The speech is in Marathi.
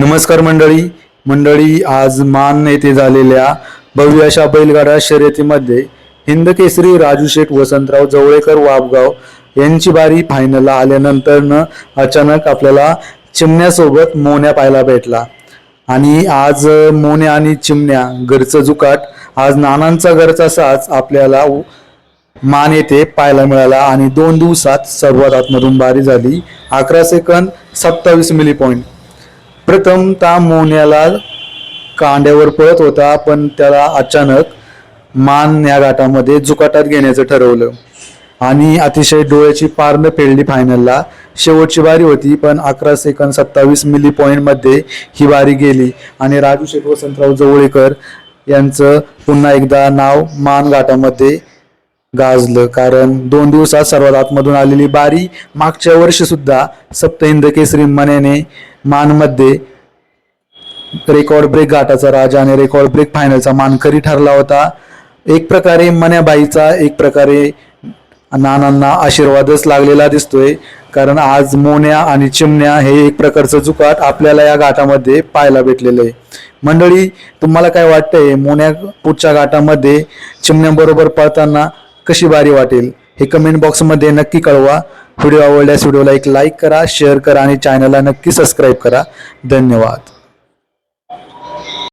नमस्कार मंडळी. मंडळी आज मान येथे झालेल्या भव्य अशा बैलगाडा शर्यतीमध्ये हिंद केसरी राजू शेठ वसंतराव जवळेकर वाबगाव यांची बारी फायनलला आल्यानंतरनं अचानक आपल्याला चिमण्यासोबत मोन्या पाहायला भेटला. आणि आज मोन्या आणि चिमण्या घरचं जुकाट आज नानांचा घरचा साच आपल्याला मान येथे पाहायला मिळाला आणि दोन दिवसात सर्वात आतमधून बारी झाली. अकरा सेकंद सत्तावीस मिली पॉईंट प्रथमतः मोन्याला कांड्यावर पळत होता पण त्याला अचानक मान या घाटामध्ये जुकाटात घेण्याचं ठरवलं. आणि अतिशय डोळ्याची पारनं फेडली फायनलला शेवटची बारी होती पण अकरा सेकंद सत्तावीस मिली पॉईंटमध्ये ही बारी गेली. आणि राजू शेठ वसंतराव जवळेकर यांचं पुन्हा एकदा नाव मान घाटामध्ये गाजलं. कारण दोन दिवसात सर्वात आतमधून आलेली बारी मागच्या वर्षी सुद्धा सप्तहिंद केसरी मनेने मानमध्ये रेकॉर्ड ब्रेक घाटाचा राजा आणि रेकॉर्ड ब्रेक फायनलचा मानकरी ठरला होता. एक प्रकारे मन्याबाईचा एक प्रकारे नानांना आशीर्वादच लागलेला दिसतोय. कारण आज मोन्या आणि चिमण्या हे एक प्रकारचं जुकाट आपल्याला या घाटामध्ये पाहायला भेटलेलं आहे. मंडळी तुम्हाला काय वाटतंय? मोन्या पुढच्या घाटामध्ये चिमण्याबरोबर पळताना कशी भारी वाटेल हे कमेंट बॉक्समध्ये नक्की कळवा. व्हिडिओ आवडल्यास व्हिडिओला एक लाईक करा शेअर करा आणि चॅनलला नक्की सबस्क्राईब करा. धन्यवाद.